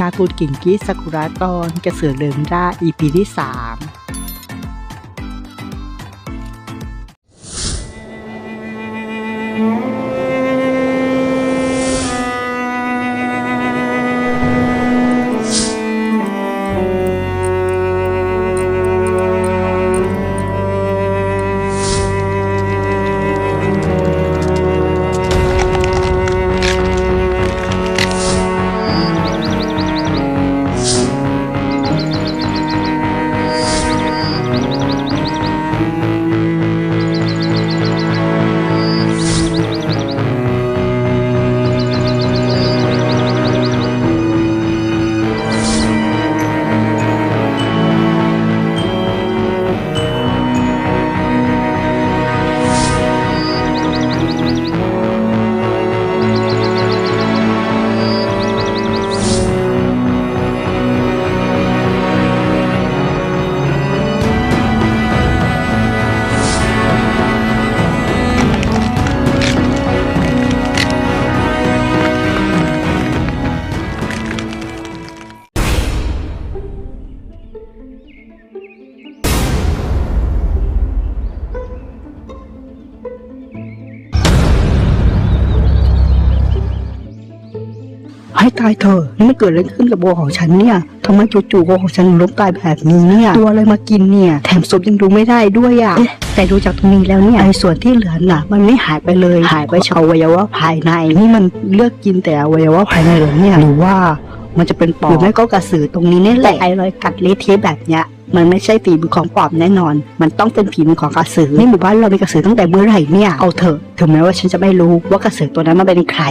การ์ตูนกิ่งกี้ซากุระตอนกระเสือเริงร่า EP ที่ 3 ตายเถอะนี่มันเกิดอะไรขึ้นกับวัวของฉันเนี่ยทำไมจู่ๆวัวของฉันล้มตายแบบนี้เนี่ย ตัวอะไรมากินเนี่ย แถมศพยังดูไม่ได้ด้วยอะเอ๊ะแต่ดูจากตรงนี้แล้วเนี่ยไอ้ส่วนที่เหลือน่ะ มันไม่หายไปเลยหายไปเฉพาะอวัยวะภายใน นี่มันเลือกกินแต่อวัยวะภายในหรือเนี่ยหรือว่า มันจะเป็นปอบหรือไม่ก็กระสือตรงนี้นี่แหละไอ้รอยกัดเละเทะแบบเนี้ยมันไม่ใช่ฝีมือของปอบแน่นอน มันต้องเป็นฝีมือของกระสือในหมู่บ้านเรามีกระสือตั้งแต่เมื่อไหร่เนี่ย เอาเถอะ ถึงแม้ว่าฉันจะไม่รู้ว่ากระสือตัวนั้นมันเป็นใคร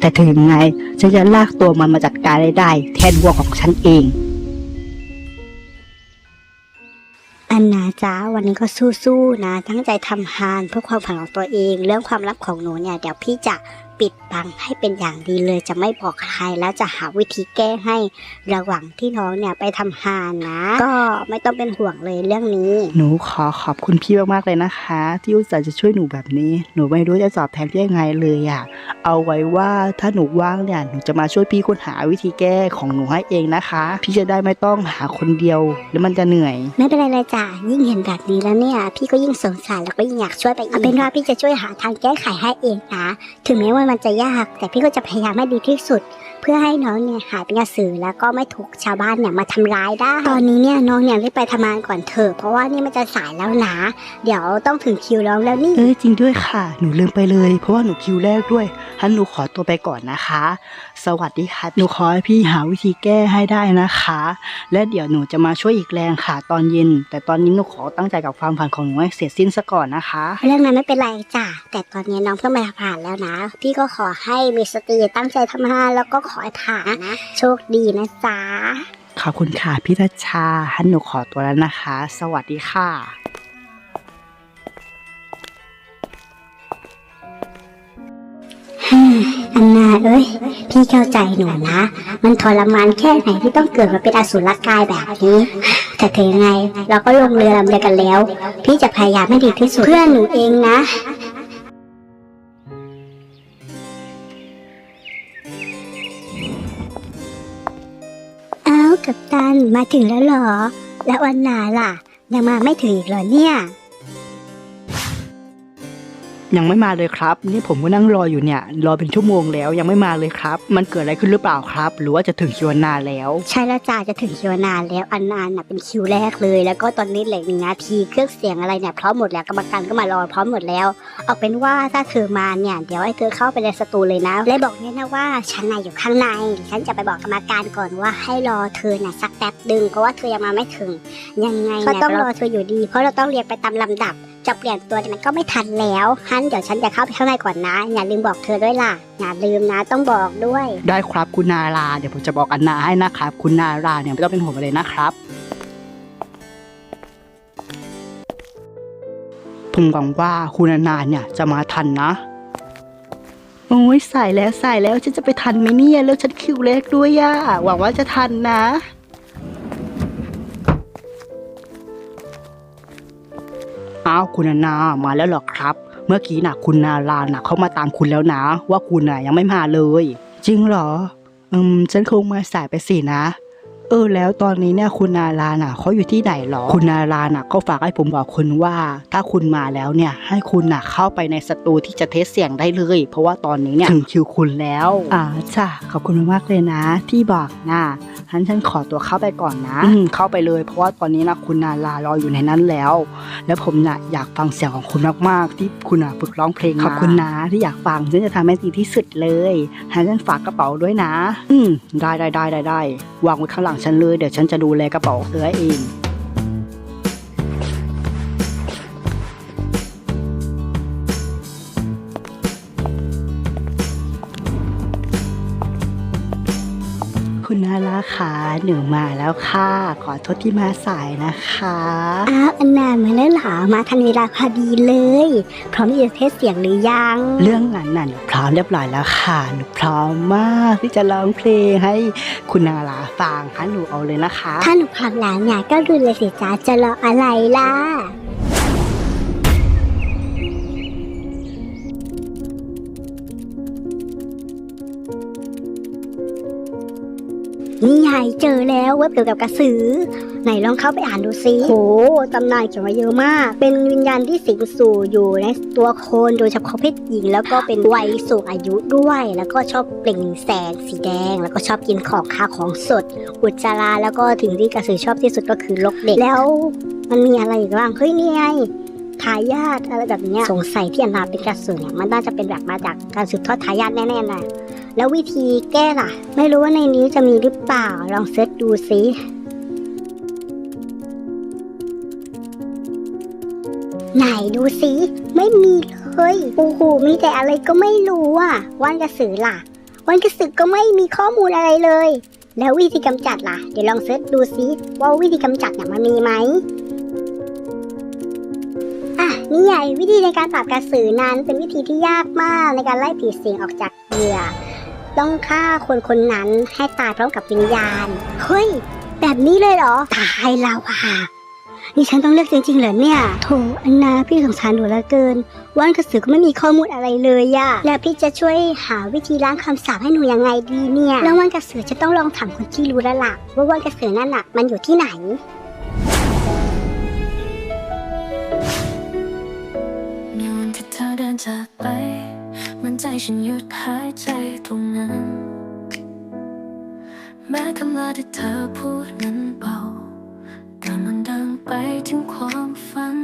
แต่ถึงยังไง ฉันจะลากตัวมันมาจัดการได้ได้ แทนวัวของฉันเอง อันนาจ้าวันนี้ก็สู้ๆนะ ตั้งใจทำฮานเพื่อความฝันของตัวเอง เรื่องความลับของหนูเนี่ย เดี๋ยวพี่จะปิด บังให้เป็นอย่างดีเลยจะไม่บอกใครแล้วจะหาวิธีแก้ให้ระหว่างที่น้องเนี่ยไปทำฮานนะ ก็ไม่ต้องเป็นห่วงเลยเรื่องนี้ หนูขอขอบคุณพี่มากๆเลยนะคะ ที่อุตส่าห์จะช่วยหนูแบบนี้ หนูไม่รู้จะตอบแทนพี่ยังไงเลยอะ่ะเอาไว้ว่าถ้าหนูว่างเนี่ยหนูจะมาช่วยพี่ค้นหาวิธีแก้ของหนูให้เองนะคะ พี่จะได้ไม่ต้องหาคนเดียวแล้วมันจะเหนื่อย ไม่เป็นไรเลยจ้ะยิ่งเห็นแบบนี้แล้วเนี่ย พี่ก็ยิ่งสงสารแล้วก็ยิ่งอยากช่วยไปอีกเอาเป็นว่าพี่จะช่วยหาทางแก้ไขให้เองนะ ถึงแม้ว่ามันจะยาก แต่พี่ก็จะพยายามให้ดีที่สุด เพื่อให้น้องเนี่ยหายเป็นกระสือแล้วก็ไม่ถูกชาวบ้านเนี่ยมาทำร้ายได้ ตอนนี้เนี่ยน้องเนี่ยรีบไปทำงานก่อนเถอะเพราะว่านี่มันจะสายแล้วนะเดี๋ยวต้องถึงคิวน้องแล้วนี่เอ้ยจริงด้วยค่ะ หนูลืมไปเลย เพราะว่าหนูคิวแรกด้วยฮันหนูขอตัวไปก่อนนะคะสวัสดีค่ะ หนูขอให้พี่หาวิธีแก้ให้ได้นะคะ และเดี๋ยวหนูจะมาช่วยอีกแรงค่ะตอนเย็น แต่ตอนนี้หนูขอตั้งใจกับความฝันของหนูให้เสร็จสิ้นซะก่อนนะคะ เรื่องนั้นไม่เป็นไรจ้ะแต่ตอนนี้น้องเพิ่งมาผ่านแล้วนะ พี่ก็ขอให้มีสติตั้งใจทำงานแล้วก็ขอให้ผ่านนะโชคดีนะจ๊ะขอบคุณค่ะพี่ทัชชาฮันหนูขอตัวแล้วนะคะ สวัสดีค่ะ อันนาเอ้ย พี่เข้าใจหนูนะ มันทรมานแค่ไหนที่ต้องเกิดมาเป็นอสุรกายแบบนี้ แต่ถึงไง เราก็ลงเรือลำเดียวกันแล้ว พี่จะพยายามให้ดีที่สุดเพื่อหนูเองนะอ้าวกัปตันมาถึงแล้วหรอ แล้ววันนาล่ะ ยังมาไม่ถึงอีกเหรอเนี่ย ยังไม่มาเลยครับ นี่ผมก็นั่งรออยู่เนี่ย รอเป็นชั่วโมงแล้วยังไม่มาเลยครับ มันเกิดอะไรขึ้นหรือเปล่าครับ หรือว่าจะถึงคิวนานแล้ว ใช่แล้วจ้าจะถึงคิวนานแล้วอันนานน่ะเป็นคิวแรกเลย แล้วก็ตอนนี้เหลือหนึ่งนาทีเครื่องเสียงอะไรเนี่ยพร้อมหมดแล้วกรรมการก็มารอพร้อมหมดแล้ว เอาเป็นว่าถ้าเธอมาเนี่ยเดี๋ยวให้เธอเข้าไปในสตูเลยนะ และบอกเนี่ยนะว่าฉันน่ะอยู่ข้างในฉันจะไปบอกกรรมการก่อนว่าให้รอเธอน่ะสักแป๊บดึงเพราะว่าเธอยังมาไม่ถึงยังไงก็ต้องรอเธออยู่ดี เพราะเราต้องเรียงไปตามลำดับ จะเปลี่ยนตัวเนี่ยมันก็ไม่ทันแล้วฮันเดี๋ยวฉันจะเข้าไปข้างในก่อนนะ อย่าลืมบอกเธอด้วยล่ะ อย่าลืมนะต้องบอกด้วย ได้ครับคุณนารา เดี๋ยวผมจะบอกอันนาให้นะครับ คุณนาราเนี่ยไม่ต้องเป็นห่วงเลยนะครับ ผมหวังว่าคุณนานาเนี่ยจะมาทันนะ โอ้ยใสายแล้วใสายแล้วฉันจะไปทันไหมเนี่ยแล้วฉันคิวแรกด้วยย่าหวังว่าจะทันนะ อ้าวคุณนามาแล้วหรอครับ เมื่อกี้น่ะคุณนาราน่ะเขามาตามคุณแล้วนะ ว่าคุณน่ะยังไม่มาเลย จริงเหรอ อืมฉันคงมาสายไปสินะ เออ แล้วตอนนี้เนี่ยคุณนาราน่ะเขาอยู่ที่ไหนหรอ คุณนาราน่ะก็ฝากให้ผมบอกคุณว่า ถ้าคุณมาแล้วเนี่ย ให้คุณน่ะเข้าไปในสตูที่จะเทสเสียงได้เลย เพราะว่าตอนนี้เนี่ยถึงคิวคุณแล้ว อ่าจ้ะขอบคุณมากเลยนะ ที่บอกนะ ฉันฉันขอตัวเข้าไปก่อนนะอืมเข้าไปเลย เพราะว่าตอนนี้นะคุณนารารออยู่ในนั้นแล้ว แล้วผมน่ะอยากฟังเสียงของคุณมากๆ ที่คุณน่ะฝึกร้องเพลงมาขอบคุณนะที่อยากฟังฉันจะทำให้ดีที่สุดเลยให้ฉันฝากกระเป๋าด้วยนะ อืมได้ได้ได้ได้ได้วางไว้ข้างหลังฉันเลยเดี๋ยวฉันจะดูแลกระเป๋าเธอเอง นาราค่ะหนูมาแล้วค่ะ ขอโทษที่มาสายนะคะอ้าวอันนามาแล้วเหรอมาทันเวลาพอดีเลย พร้อมที่จะเทสเสียงหรือยัง เรื่องนั้นน่ะหนูพร้อมเรียบร้อยแล้วค่ะหนูพร้อมมากที่จะร้องเพลงให้คุณนาราฟังค่ะหนูเอาเลยนะคะ ถ้าหนูพร้อมแล้วเนี่ยก็รุนเลยสิจ้าจะรออะไรล่ะ นี่ไงเจอแล้วเว็บเกี่ยวกับกระสือ ไหนลองเข้าไปอ่านดูซิโหตำนานเขียนไว้เยอะมาก เป็นวิญญาณที่สิงสู่อยู่ในตัวคนโดยเฉพาะเพศหญิง แล้วก็เป็นวัยสูงอายุด้วย แล้วก็ชอบเปล่งแสงสีแดง แล้วก็ชอบกินของข้าวของสด อุจจาระแล้วก็ถึงที่กระสือชอบที่สุดก็คือลกเด็กแล้วมันมีอะไรอีกบ้างเฮ้ยนี่ไงทายาทอะไรแบบเนี้ยสงสัยที่อันนาเป็นกระสือเนี่ยมันน่าจะเป็นแบบมาจากการสืบทอดทายาทแน่ๆเลย แล้ววิธีแก้ล่ะ ไม่รู้ว่าในนี้จะมีหรือเปล่า ลองเซิร์ชดูซิไหนดูสิไม่มีเลยโอ้โหมีแต่อะไรก็ไม่รู้อะวันกระสือล่ะ วันกระสือก็ไม่มีข้อมูลอะไรเลย แล้ววิธีกำจัดล่ะ เดี๋ยวลองเซิร์ชดูซิว่าวิธีกำจัดเนี่ยมันมีไหมอะนี่ไงวิธีในการปราบกระสือนั้นเป็นวิธีที่ยากมากในการไล่ผีสิงออกจากเหยื่อ ต้องฆ่าคนคนนั้นให้ตายพร้อมกับวิญญาณ เฮ้ย แบบนี้เลยเหรอ ตายแล้วอะนี่ฉันต้องเลือกจริงๆเหรอเนี่ย โถอันนาพี่สงสารหนูเหลือเกินว่านกระสือก็ไม่มีข้อมูลอะไรเลยอะแล้วพี่จะช่วยหาวิธีล้างคำสาปให้หนูยังไงดีเนี่ย แล้วว่านกระสือจะต้องลองถามคนที่รู้แล้วล่ะว่าว่านกระสือนั่นน่ะมันอยู่ที่ไหนมีวันที่เธอเดินจากไปมัน ใจฉันหยุดหายใจตรงนั้น แม้คำลาที่เธอพูดนั้นเบา แต่มันดังไปถึงความฝัน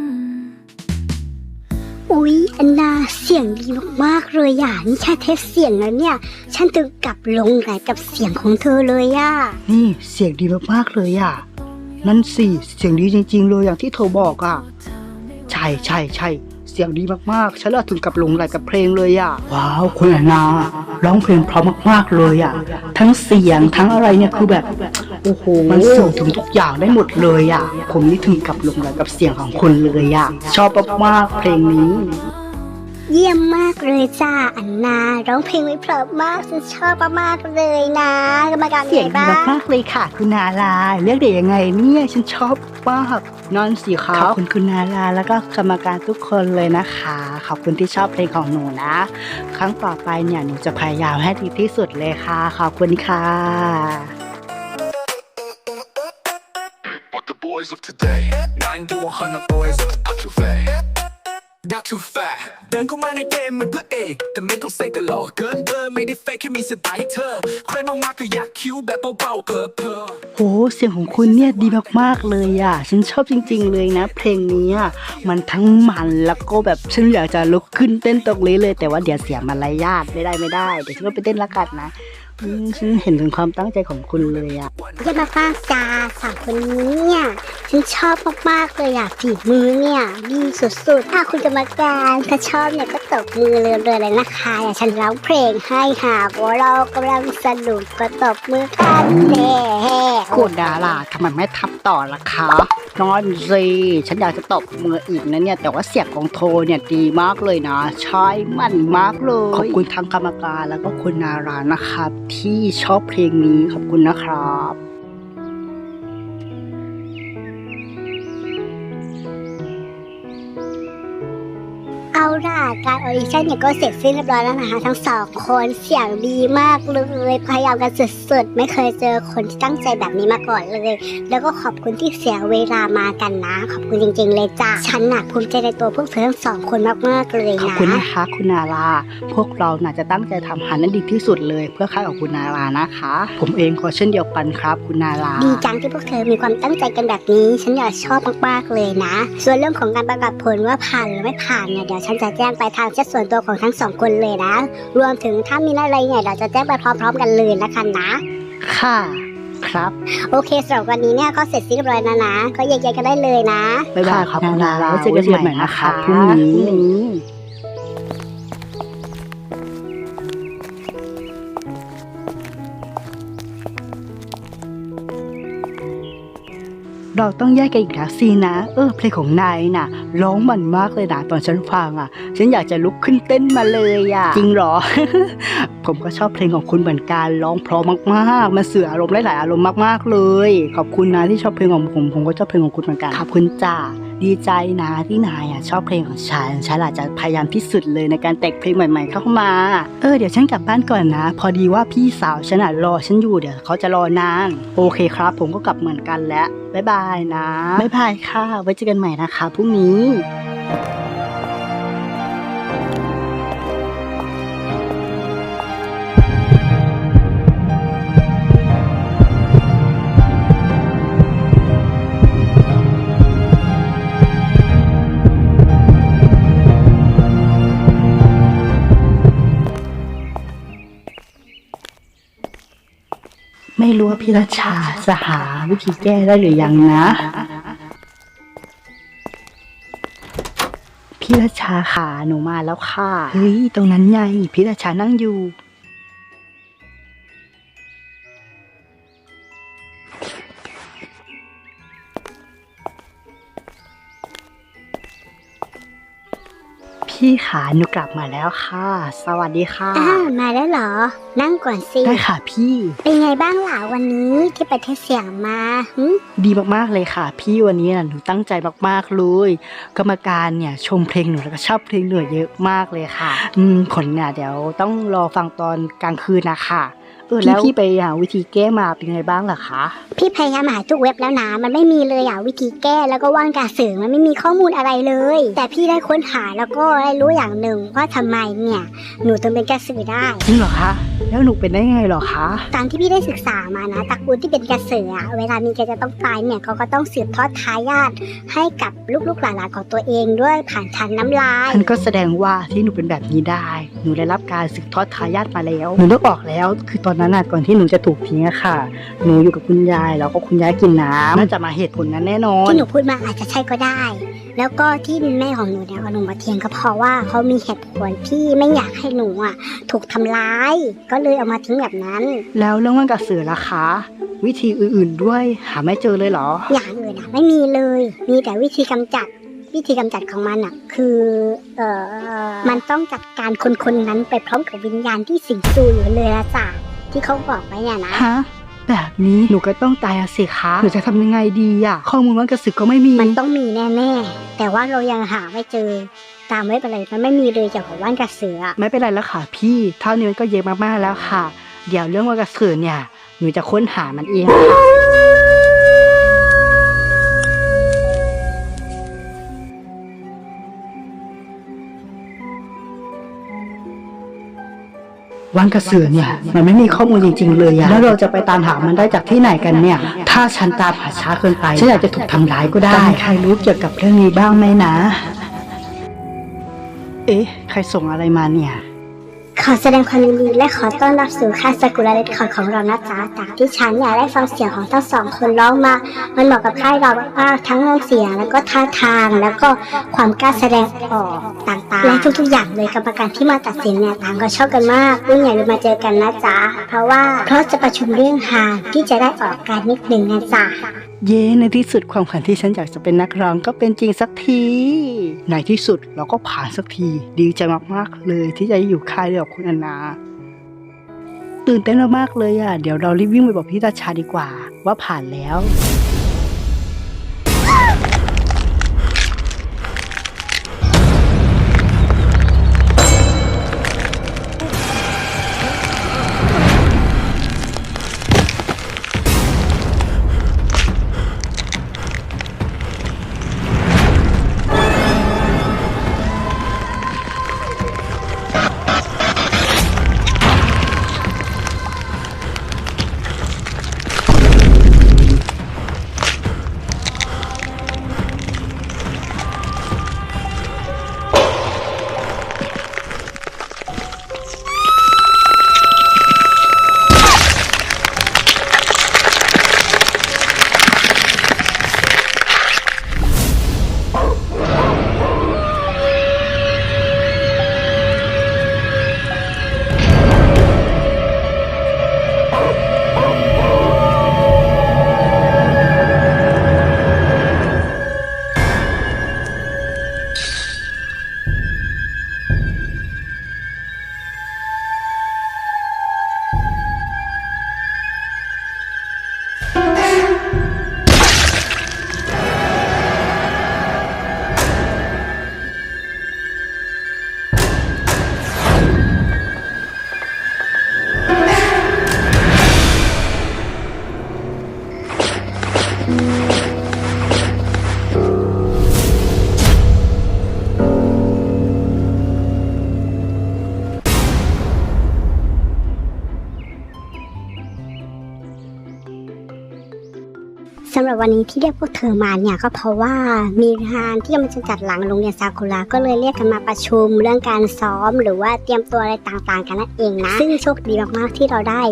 อุ๊ยอันนาเสียงดีมากๆเลยอะนี่แค่เทสเสียงแล้วเนี่ย ฉันถึงกับหลงไหลกับเสียงของเธอเลยอะ นี่เสียงดีมากๆเลยอะ นั่นสิเสียงดีจริง ๆ เลยอย่างที่เธอบอกอะ ใช่ใช่ใช่เสียงดีมากๆ ฉันละถึงกับหลงไหลกับเพลงเลยอะ ว้าว คุณอนาร้องเพลงเพราะมากๆเลยอะ ทั้งเสียงทั้งอะไรเนี่ยคือแบบ โอ้โห มันสื่อถึงทุกอย่างได้หมดเลยอะ ผมนี่ถึงกับหลงไหลกับเสียงของคุณเลยอะ ชอบมากๆเพลงนี้ เยี่ยมมากเลยจ้าอันนาร้องเพลงไว้เพราะมากฉันชอบมากๆเลยนะกรรมการเสียงไงดีบ้างมากๆเลยค่ะ คุณนาลาเรียกได้ยังไงเนี่ยฉันชอบมากนอนสีขาวขอบคุณคุณนาลาแล้วก็กรรมการทุกคนเลยนะคะ ขอบคุณที่ชอบเพลงของหนูนะ ครั้งต่อไปเนี่ยหนูจะพยายามให้ดีที่สุดเลยค่ะ ขอบคุณค่ะ But the boys of today 9 to 100 boys not too fat not too fat เดินเข้ามาในเกมเหมือนพระเอก แต่ไม่ต้องเซ็กแต่หล่อเกินเบอไม่ได้เฟกแค่มีสไตล์เธอ ใครมองมาก็อยากคิ้วแบบเบาๆเพ้อเพอโหเสียงของคุณเนี่ยดีมากๆเลยอะ ฉันชอบจริง ๆ เลยนะ เพลงนี้อะมันทั้งมันแล้วก็แบบฉันอยากจะลุกขึ้นเต้นตรงนี้เลย แต่ว่าเดี๋ยวเสียมารยาทไม่ได้ไม่ได้ เดี๋ยวฉันก็ไปเต้นละกันนะ ฉันเห็นถึงความตั้งใจของคุณเลยอะเยี่ยมมากๆจ้าสาวคนนี้เนี่ยฉันชอบมากๆเลยอะฝีมือเนี่ยดีสุดๆ ถ้าคุณกรรมการถ้าชอบเนี่ยก็ตบมือเลยเลยนะคะอย่าฉันร้องเพลงให้หากว่าเรากำลังสนุกก็ตบมือกันแน่คุณดาราทำไมไม่ทับต่อล่ะคะนอนสิฉันอยากจะตบมืออีกนะเนี่ย แต่ว่าเสียงของโทเนี่ยดีมากเลยนะใช่มันมากเลย ขอบคุณทางกรรมการแล้วก็คุณนารานะครับที่ชอบเพลงนี้ขอบคุณนะครับ ล่ะการออดิชั่นเนี่ยก็เสร็จสิ้นเรียบร้อยแล้วนะคะ ทั้งสองคนเสียงดีมากเลยพยายามกันสุดๆ ไม่เคยเจอคนที่ตั้งใจแบบนี้มาก่อนเลย แล้วก็ขอบคุณที่เสียเวลามากันนะ ขอบคุณจริง ๆ เลยจ้ะฉันน่ะภูมิใจในตัวพวกเธอทั้งสองคนมากๆเลยขอบนะคุณนะคะคุณนาราพวกเราน่าจะตั้งใจทำอาหารนั้นดีที่สุดเลย เพื่อค่ายของคุณนารานะคะ ผมเองก็เช่นเดียวกันครับ คุณนาราดีจังที่พวกเธอมีความตั้งใจกันแบบนี้ ฉันอยากชอบมากๆเลยนะ ส่วนเรื่องของการประกาศผลว่าผ่านหรือไม่ผ่านเนี่ยเดี๋ยวฉันจะแจ้งไปทางแชทส่วนตัวของทั้งสองคนเลยนะ รวมถึงถ้ามีอะไรเนี่ยเดี๋ยวจะแจ้งไปพร้อม ๆ กันเลยนะคะนะ ค่ะ ครับ โอเคสำหรับวันนี้เนี่ยก็เสร็จสิ้นเรียบร้อยแล้วนะ ก็แยกย้ายกันได้เลยนะ บ๊ายบายครับคุณนาราไว้เจอกันใหม่นะคะพรุ่งนี้ เราต้องแยกกันอีกแล้วสินะ เออเพลงของนายน่ะ ร้องมันมากเลยนะตอนฉันฟังอะ ฉันอยากจะลุกขึ้นเต้นมาเลยอะ จริงหรอ ผมก็ชอบเพลงของคุณเหมือนกันร้องเพราะมากๆมันสื่ออารมณ์ได้หลายอารมณ์มากๆเลย ขอบคุณนะที่ชอบเพลงของผมผมก็ชอบเพลงของคุณเหมือนกันขอบคุณจ้า ดีใจนะที่นายอะชอบเพลงของฉันฉันอาจจะพยายามที่สุดเลยในการแต่งเพลงใหม่ ๆ เข้ามา เออเดี๋ยวฉันกลับบ้านก่อนนะ พอดีว่าพี่สาวฉันอะรอฉันอยู่เดี๋ยวเขาจะรอนานโอเคครับ ผมก็กลับเหมือนกันแล้วบ๊ายบายนะบ๊ายบายค่ะ ไว้เจอกันใหม่นะคะพรุ่งนี้ ไม่รู้ว่าพี่รัชชาจะหาวิธีแก้ได้หรือยังนะ พี่รัชชาขาหนูมาแล้วค่ะ เฮ้ย ตรงนั้นไงพี่รัชชานั่งอยู่ พี่ขาหนูกลับมาแล้วค่ะ สวัสดีค่ะอ้าวมาแล้วเหรอ นั่งก่อนสิได้ค่ะพี่ เป็นไงบ้างล่ะวันนี้ที่ไปเทสเสียงมาหึดีมากๆเลยค่ะ พี่วันนี้น่ะหนูตั้งใจมากๆเลยกรรมการเนี่ยชมเพลงหนูแล้วก็ชอบเพลงหนูเยอะมากเลยค่ะ อืมผลเนี่ยเดี๋ยวต้องรอฟังตอนกลางคืนนะคะ เออแล้วพี่ไปหาวิธีแก้มาเป็นไงบ้างล่ะคะ พี่พยายามหาทุกเว็บแล้วนะมันไม่มีเลยอะวิธีแก้แล้วก็ว่านการสื่อมันไม่มีข้อมูลอะไรเลย แต่พี่ได้ค้นหาแล้วก็ได้รู้อย่างหนึ่งว่าทำไมเนี่ย หนูถึงเป็นกระสือได้จริงเหรอคะ แล้วหนูเป็นได้ไงเหรอคะ ตามที่พี่ได้ศึกษามานะตระกูลที่เป็นกระสืออะเวลามีแกจะต้องตายเนี่ยเขาก็ต้องสืบทอดทายาทให้กับลูกๆหลานๆของตัวเองด้วยผ่านทางน้ำลายมันก็แสดงว่าที่หนูเป็นแบบนี้ได้ หนูได้รับการสืบทอดทายาทมาแล้วหนูต้องบอกแล้ว คือตอนนั้นน่ะก่อนที่หนูจะถูกทิ้งอะค่ะ หนูอยู่กับคุณยายแล้วก็คุณยายกินน้ำน่าจะมาเหตุผลนั้นแน่นอนที่หนูพูดมาอาจจะใช่ก็ได้ แล้วก็ที่แม่ของหนูเนี่ยเอาหนูมาเทียงก็เพราะว่าเขามีเหตุผลที่ไม่อยากให้หนูอะถูกทำร้ายก็เลยเอามาทิ้งแบบนั้น แล้วเรื่องว่านกับเสือล่ะคะ วิธีอื่นๆด้วยหาไม่เจอเลยเหรอ อย่างอื่นอะไม่มีเลย มีแต่วิธีกำจัด วิธีกำจัดของมันอะคือเอ่อมันต้องจัดการคนคนๆนั้นไปพร้อมกับวิญญาณที่สิงสู่อยู่เลยละจ้ะที่เขาบอกไว้เนี่ยนะฮะแบบนี้หนูก็ต้องตายอะสิคะหนูจะทำยังไงดีอะข้อมูลว่านกับเสือก็ไม่มี มันต้องมีแน่ๆแต่ว่าเรายังหาไม่เจอ ตามไว้เป็นไรมันไม่มีเลยเกี่ยวกับว่านกระเสืออะไม่เป็นไรแล้วค่ะ พี่เท่านี้มันก็เยอะมากๆแล้วค่ะ เดี๋ยวเรื่องว่านกับเสือเนี่ยหนูจะค้นหามันเองค่ะวันกระเสือเนี่ยมันไม่มีข้อมูลจริง ๆ เลยอะแล้วเราจะไปตามหามันได้จากที่ไหนกันเนี่ย ถ้าฉันตามหาช้าเกินไปฉันอาจจะถูกทำร้ายก็ได้ใครรู้เกี่ยวกับเรื่องนี้บ้างไหมนะ เอ๊ะ ใครส่งอะไรมาเนี่ย ขอแสดงความยินดีและขอต้อนรับสู่ค่ายสกุลเลดคอร์ของเรานะจ๊ะจากที่ฉันอยากได้ฟังเสียงของทั้งสองคนร้องมา มันเหมาะกับค่ายเรามากๆทั้งน้ำเสียงแล้วก็ท่าทางแล้วก็ความกล้าแสดงออกต่างๆ และทุกๆ อย่างเลยกรรมการที่มาตัดสินเนี่ยต่างก็ชอบกันมากรุ่นใหญ่เลยมาเจอกันนะจ๊ะเพราะว่าเพราะจะประชุมเรื่องหางที่จะได้ออกการนิดหนึ่งนะจ๊ะเย้ในที่สุดความฝันที่ฉันอยากจะเป็นนักร้องก็เป็นจริงสักที ในที่สุดเราก็ผ่านสักที ดีใจมากๆเลยที่จะอยู่ค่ายเดียวกับคุณอนาตื่นเต้นมากๆเลยอะ เดี๋ยวเรารีบวิ่งไปบอกพี่ตาชาดีกว่า ว่าผ่านแล้ว หรับวันนี้ที่เรียกพวกเธอมาเนี่ยก็เพราะว่ามีงานที่กำลังจะจัดหลังโรงเรียนซากุระก็เลยเรียกกันมาประชุมเรื่องการซ้อม หรือว่าเตรียมตัวอะไรต่างๆ กันนั่นเองนะ ซึ่งโชคดีมากๆที่เราได้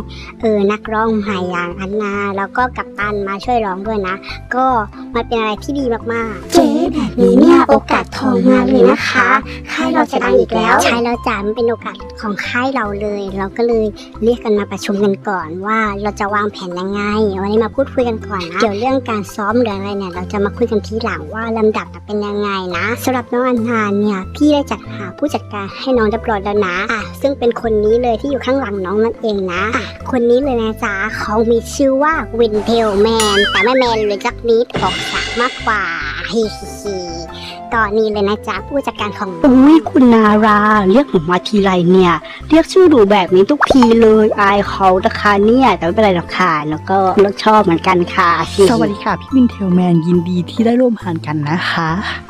เออนักร้องใหม่อย่างอันนา แล้วก็กัปตันมาช่วยร้องด้วยนะ ก็มันเป็นอะไรที่ดีมากๆ เจ๊แบบนี้เนี่ยโอกาสทองมาเลยนะคะค่ายเราจะดังอีกแล้ว ใช่แล้วจ้ะมันเป็นโอกาสของค่ายเราเลย เราก็เลยเรียกกันมาประชุมกันก่อนว่าเราจะวางแผนยังไงวันนี้มาพูดคุยกันก่อนนะเกี่ยวเรื่องการซ้อมหรืออะไรเนี่ยเราจะมาคุยกันทีหลังว่าลำดับเป็นยังไงนะสำหรับน้องอันนานเนี่ยพี่ได้จัดหาผู้จัดการให้น้องเรียบร้อยแล้วนะอะซึ่งเป็นคนนี้เลยที่อยู่ข้างหลังน้องนั่นเองนะอะคนนี้เลยนะจ๊ะเขามีชื่อว่าวินเทลแมนแต่ไม่แมนเลยจักนิดออกสากมากกว่าฮิฮิ ก็นี่เลยนะจ๊ะผู้จัดการของอุ้ยคุณนารา เรียกผมมาทีไรเนี่ย เรียกชื่อดูแบบนี้ทุกทีเลยอายเขานะคะเนี่ยแต่ไม่เป็นไรหรอกค่ะแล้วก็เราชอบเหมือนกันค่ะสวัสดีค่ะ พี่มินเทลแมนยินดีที่ได้ร่วมงานกันนะคะ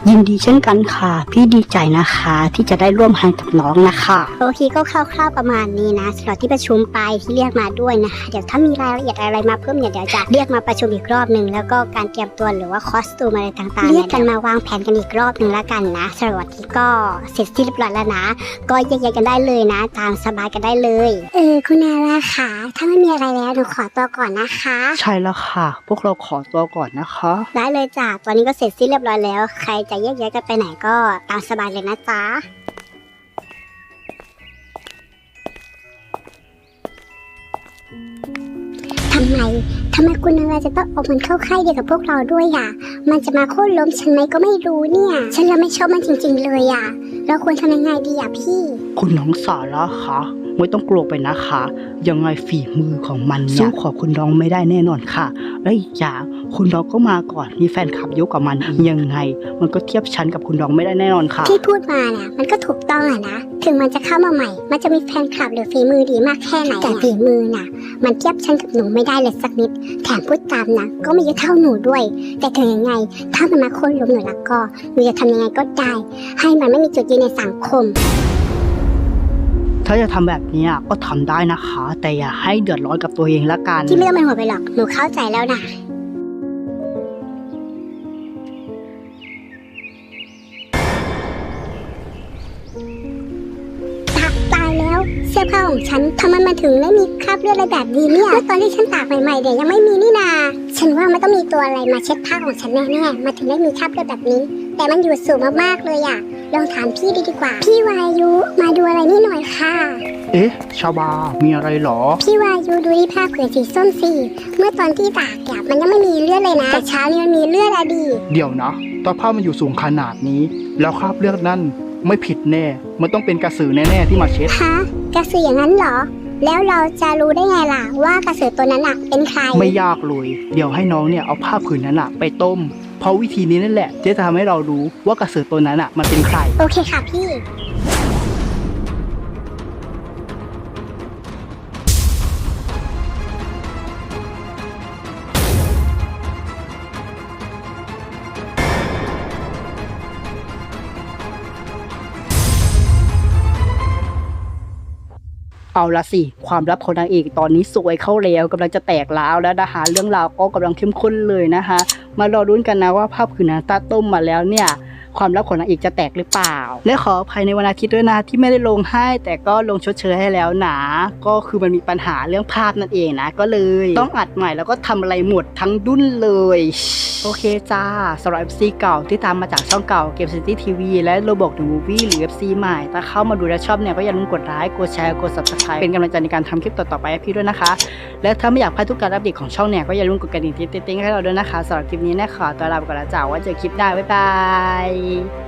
ยินดีเช่นกันค่ะ พี่ดีใจนะคะ ที่จะได้ร่วมงานกับน้องนะคะโอเคก็คร่าวๆประมาณนี้นะสำหรับที่ประชุมไปที่เรียกมาด้วยนะคะเดี๋ยวถ้ามีรายละเอียดอะไรมาเพิ่มเนี่ยเดี๋ยวจะเรียกมาประชุมอีกรอบหนึ่งแล้วก็การเตรียมตัวหรือว่าคอสตูมอะไรต่างๆเรียกกันมาวางแผนกันอีกรอบหนึ่งแล้วกันนะสำหรับวันนี้ก็เสร็จที่เรียบร้อยแล้วนะ ก็แยกย้ายกันได้เลยนะ ตามสบายกันได้เลย เออคุณนาราค่ะ ถ้าไม่มีอะไรแล้วหนูขอตัวก่อนนะคะ ใช่แล้วค่ะ พวกเราขอตัวก่อนนะคะ ได้เลยจ้ะตอนนี้ก็เสร็จสิ้นเรียบร้อยแล้ว ใครจะแยกย้ายกันไปไหนก็ตามสบายเลยนะจ๊ะ ทำไมทำไมคุณนาวาจะต้องเอามันเข้าค่ายเดียวกับพวกเราด้วยอะ มันจะมาโค่นล้มฉันไหมก็ไม่รู้เนี่ย ฉันละไม่ชอบมันจริง ๆ เลยอะ เราควรทำยังไงดีอะพี่ คุณน้องสาระคะ ไม่ต้องกลัวไปนะคะ ยังไงฝีมือของมันเนี่ยสู้ขอบคุณน้องไม่ได้แน่นอนค่ะและอีกอย่างคุณน้องก็มาก่อนมีแฟนคลับเยอะกว่ามันอีกยังไง มันก็เทียบชั้นกับคุณน้องไม่ได้แน่นอนค่ะ ที่พูดมาน่ะมันก็ถูกต้องอะนะถึงมันจะเข้ามาใหม่ มันจะมีแฟนคลับหรือฝีมือดีมากแค่ไหนแต่ฝีมือน่ะ มันเทียบฉันกับหนูไม่ได้เลยสักนิด แถมพูดตามนะก็ไม่เยอะเท่าหนูด้วย แต่ถึงยังไง ถ้ามันมาโค่นล้มหนูแล้วก็หนูจะทำยังไงก็ได้ ให้มันไม่มีจุดยืนในสังคม ถ้าจะทำแบบนี้ก็ทำได้นะคะ แต่อย่าให้เดือดร้อนกับตัวเองละกันที่ไม่องเป็นห่วไปหรอกหนูเข้าใจแล้วนะตายแล้วเสื้อผ้าของฉันทำไมมันถึงไม่มีคราบเลือดอะไรแบบนี้เนี่ยตอนที่ฉันตากใหม่ๆเดี๋ยวยังไม่มีนี่นา ฉันว่ามันต้องมีตัวอะไรมาเช็ดผ้าของฉันแน่ๆมันถึงได้มีคราบเลือดแบบนี้ แต่มันอยู่สูงมากๆเลยอะ ลองถามพี่ดีดีกว่า พี่วายุมาดูอะไรนี่หน่อยค่ะ เอ๊ะ ชาบา มีอะไรหรอ พี่วายุดูที่ผ้าผืนสีส้มสิเมื่อตอนที่ตากเนี่ยมันยังไม่มีเลือดเลยนะ แต่เช้านี้มันมีเลือดอะดี เดี๋ยวนะตอนผ้ามันอยู่สูงขนาดนี้ แล้วคราบเลือดนั่นไม่ผิดแน่ มันต้องเป็นกระสือแน่ๆที่มาเช็ด ฮะ กระสืออย่างนั้นเหรอ แล้วเราจะรู้ได้ไงล่ะว่ากระสือตัวนั้นอะเป็นใคร ไม่ยากเลย เดี๋ยวให้น้องเนี่ยเอาผ้าผืนนั้นอะไปต้ม เพราะวิธีนี้นั่นแหละจะทำให้เรารู้ว่ากระสือตัวนั้นอะมันเป็นใคร โอเคค่ะพี่ เอาละสิ ความลับของนางเอกตอนนี้สวยเข้าแล้วกำลังจะแตกล้าวแล้วนะคะ เรื่องราวก็กำลังเข้มข้นเลยนะคะ มารอรุ้นกันนะว่าภาพคืนนั้นตาต้มมาแล้วเนี่ย ความลับของนางเอกจะแตกหรือเปล่า และขออภัยในวันอาทิตย์ด้วยนะที่ไม่ได้ลงให้ แต่ก็ลงชดเชยให้แล้วนะก็คือมันมีปัญหาเรื่องภาพนั่นเองนะก็เลย ต้องอัดใหม่แล้วก็ทำอะไรหมดทั้งดุ้นเลย โอเคจ้าสำหรับ FC เก่าที่ตามมาจากช่องเก่าเกมซิตี้ทีวีและโรบอกเดอมูฟวี่หรือ FC ใหม่ ถ้าเข้ามาดูและชอบเนี่ยก็อย่าลืมกดไลค์กดแชร์กด subscribe เป็นกำลังใจในการทำคลิปต่อๆไปให้พี่ด้วยนะคะ และถ้าไม่อยากพลาดทุกการอัปเดตของช่องเนี่ยก็อย่าลืมกดกระดิ่งติ๊งๆให้เราด้วยนะคะสำหรับคลิปนี้นะขอตัวลาไปก่อนแล้วจ้าว่าเจอคลิปหน้าบ๊ายบาย一